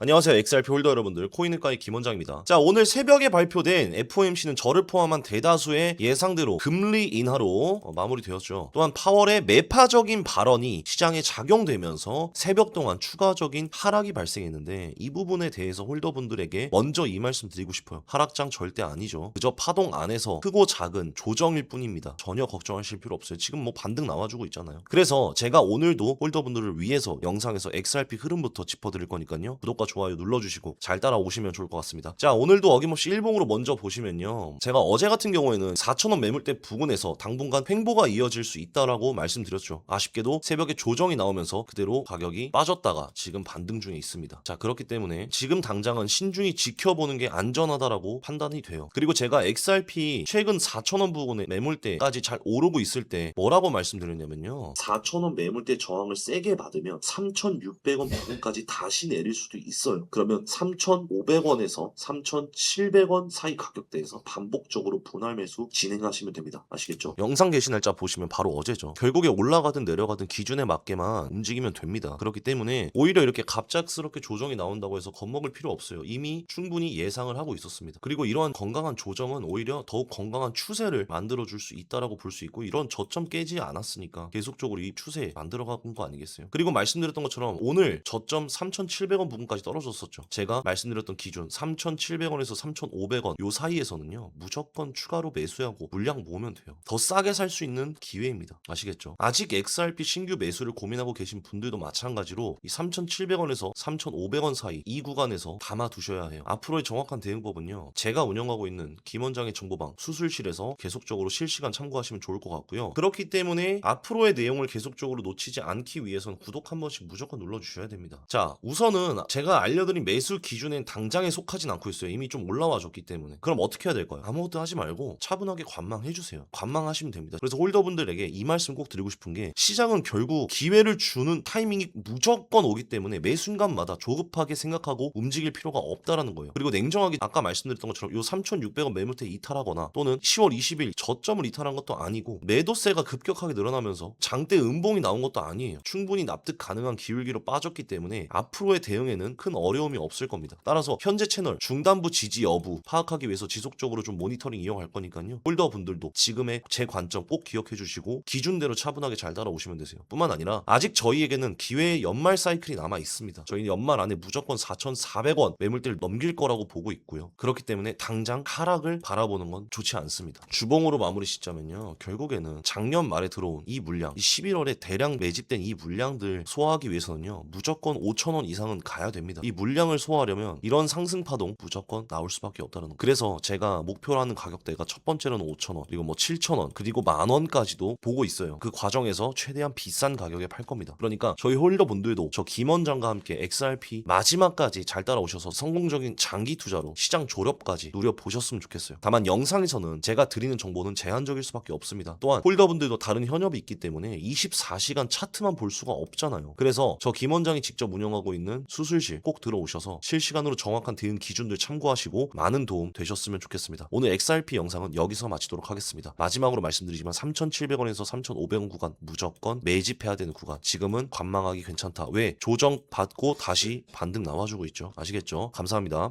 안녕하세요. XRP 홀더 여러분들, 코인을가의 김원장입니다. 자, 오늘 새벽에 발표된 FOMC는 저를 포함한 대다수의 예상대로 금리 인하로 어, 마무리되었죠. 또한 파월의 매파적인 발언이 시장에 작용되면서 새벽 동안 추가적인 하락이 발생했는데 이 부분에 대해서 홀더분들에게 먼저 이 말씀 드리고 싶어요. 하락장 절대 아니죠. 그저 파동 안에서 크고 작은 조정일 뿐입니다. 전혀 걱정하실 필요 없어요. 지금 뭐 반등 나와주고 있잖아요. 그래서 제가 오늘도 홀더분들을 위해서 영상에서 XRP 흐름부터 짚어드릴 거니까요. 구독과 좋아요 눌러주시고 잘 따라오시면 좋을 것 같습니다. 자 오늘도 어김없이 일봉으로 먼저 보시면요. 제가 어제 같은 경우에는 4천원 매물대 부근에서 당분간 횡보가 이어질 수 있다라고 말씀드렸죠. 아쉽게도 새벽에 조정이 나오면서 그대로 가격이 빠졌다가 지금 반등 중에 있습니다. 자 그렇기 때문에 지금 당장은 신중히 지켜보는 게 안전하다라고 판단이 돼요. 그리고 제가 XRP 최근 4천원 부근의 매물대까지 잘 오르고 있을 때 뭐라고 말씀드렸냐면요. 4,000원 매물대 저항을 세게 받으면 3,600원 부분까지 다시 내릴 수도 있어요. 그러면 3,500원에서 3,700원 사이 가격대에서 반복적으로 분할 매수 진행하시면 됩니다. 아시겠죠? 영상 게시 날짜 보시면 바로 어제죠. 결국에 올라가든 내려가든 기준에 맞게만 움직이면 됩니다. 그렇기 때문에 오히려 이렇게 갑작스럽게 조정이 나온다고 해서 겁먹을 필요 없어요. 이미 충분히 예상을 하고 있었습니다. 그리고 이러한 건강한 조정은 오히려 더욱 건강한 추세를 만들어 줄 수 있다라고 볼 수 있고 이런 저점 깨지 않았으니까 계속적으로 이 추세 만들어 가는 거 아니겠어요? 그리고 말씀드렸던 것처럼 오늘 저점 3,700원 부분까지 떨어졌었죠. 제가 말씀드렸던 기준 3,700원에서 3,500원 요 사이에서는요. 무조건 추가로 매수하고 물량 모으면 돼요. 더 싸게 살 수 있는 기회입니다. 아시겠죠? 아직 XRP 신규 매수를 고민하고 계신 분들도 마찬가지로 이 3,700원에서 3,500원 사이 이 구간에서 담아 두셔야 해요. 앞으로의 정확한 대응법은요. 제가 운영하고 있는 김원장의 정보방 수술실에서 계속적으로 실시간 참고하시면 좋을 것 같고요. 그렇기 때문에 앞으로의 내용을 계속적으로 놓치지 않기 위해선 구독 한 번씩 무조건 눌러주셔야 됩니다. 자, 우선은 제가 알려드린 매수 기준엔 당장에 속하진 않고 있어요. 이미 좀 올라와 줬기 때문에. 그럼 어떻게 해야 될까요? 아무것도 하지 말고 차분하게 관망해주세요. 관망하시면 됩니다. 그래서 홀더분들에게 이 말씀 꼭 드리고 싶은 게 시장은 결국 기회를 주는 타이밍이 무조건 오기 때문에 매 순간마다 조급하게 생각하고 움직일 필요가 없다라는 거예요. 그리고 냉정하게 아까 말씀드렸던 것처럼 요 3,600원 매물대 이탈하거나 또는 10월 20일 저점을 이탈한 것도 아니고 매도세가 급격하게 늘어나면서 장대 음봉이 나온 것도 아니에요. 충분히 납득 가능한 기울기로 빠졌기 때문에 앞으로의 대응에는 큰 어려움이 없을 겁니다. 따라서 현재 채널 중단부 지지 여부 파악하기 위해서 지속적으로 좀 모니터링 이용할 거니까요. 홀더 분들도 지금의 제 관점 꼭 기억해 주시고 기준대로 차분하게 잘 따라오시면 되세요. 뿐만 아니라 아직 저희에게는 기회의 연말 사이클이 남아 있습니다. 저희는 연말 안에 무조건 4,400원 매물대를 넘길 거라고 보고 있고요. 그렇기 때문에 당장 하락을 바라보는 건 좋지 않습니다. 주봉으로 마무리 시점면요 결국에는 작년 말에 들어온 이 물량, 이 11월에 대량 매집된 이 물량들 소화하기 위해서는요. 무조건 5,000원 이상은 가야 됩니다. 이 물량을 소화하려면 이런 상승 파동 무조건 나올 수밖에 없다는 거. 그래서 제가 목표로 하는 가격대가 첫 번째로는 5,000원, 그리고 뭐 7,000원, 그리고 만 원까지도 보고 있어요. 그 과정에서 최대한 비싼 가격에 팔 겁니다. 그러니까 저희 홀더 분들도 저 김원장과 함께 XRP 마지막까지 잘 따라오셔서 성공적인 장기 투자로 시장 졸업까지 누려 보셨으면 좋겠어요. 다만 영상에서는 제가 드리는 정보는 제한적일 수밖에 없습니다. 또한 홀더분들도 다른 현업이 있기 때문에 24시간 차트만 볼 수가 없잖아요. 그래서 저 김원장이 직접 운영하고 있는 수술 실 꼭 들어오셔서 실시간으로 정확한 대응 기준들 참고하시고 많은 도움 되셨으면 좋겠습니다. 오늘 XRP 영상은 여기서 마치도록 하겠습니다. 마지막으로 말씀드리지만 3,700원에서 3,500원 구간 무조건 매집해야 되는 구간. 지금은 관망하기 괜찮다. 왜? 조정 받고 다시 반등 나와주고 있죠. 아시겠죠? 감사합니다.